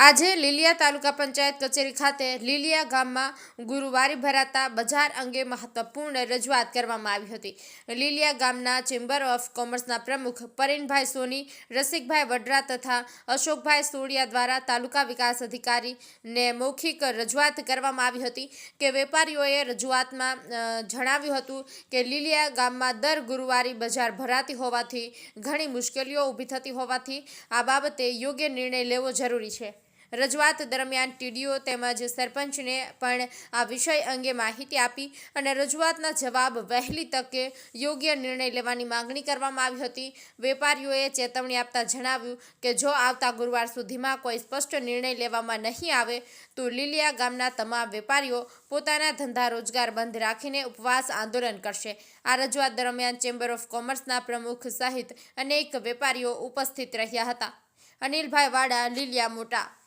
આજે લીલિયા તાલુકા પંચાયત કચેરી ખાતે લીલિયા ગામમાં ગુરુવારે ભરાતા બજાર અંગે મહત્વપૂર્ણ રજૂઆત કરવામાં આવી હતી. લીલિયા ગામના ચેમ્બર ઓફ કોમર્સના પ્રમુખ પરેનભાઈ સોની, રસિકભાઈ વડરા તથા અશોકભાઈ સોડિયા દ્વારા તાલુકા વિકાસ અધિકારીને મૌખિક રજૂઆત કરવામાં આવી હતી કે વેપારીઓએ રજૂઆતમાં જણાવ્યું હતું કે લીલિયા ગામમાં દર ગુરુવારે બજાર ભરાતી હોવાથી ઘણી મુશ્કેલીઓ ઊભી થતી હોવાથી આ બાબતે યોગ્ય નિર્ણય લેવો જરૂરી છે. રજૂઆત દરમિયાન ટીડીઓ તેમજ સરપંચને પણ આ વિષય અંગે માહિતી આપી અને રજૂઆતના જવાબ વહેલી તકે યોગ્ય નિર્ણય લેવાની માંગણી કરવામાં આવી હતી. વેપારીઓએ ચેતવણી આપતા જણાવ્યું કે જો આવતા ગુરુવાર સુધીમાં કોઈ સ્પષ્ટ નિર્ણય લેવામાં નહીં આવે, તો લીલિયા ગામના તમામ વેપારીઓ પોતાના ધંધા રોજગાર બંધ રાખીને ઉપવાસ આંદોલન કરશે. આ રજૂઆત દરમિયાન ચેમ્બર ઓફ કોમર્સના પ્રમુખ સહિત અનેક વેપારીઓ ઉપસ્થિત રહ્યા હતા. અનિલભાઈ વાડા, લીલિયા મોટા.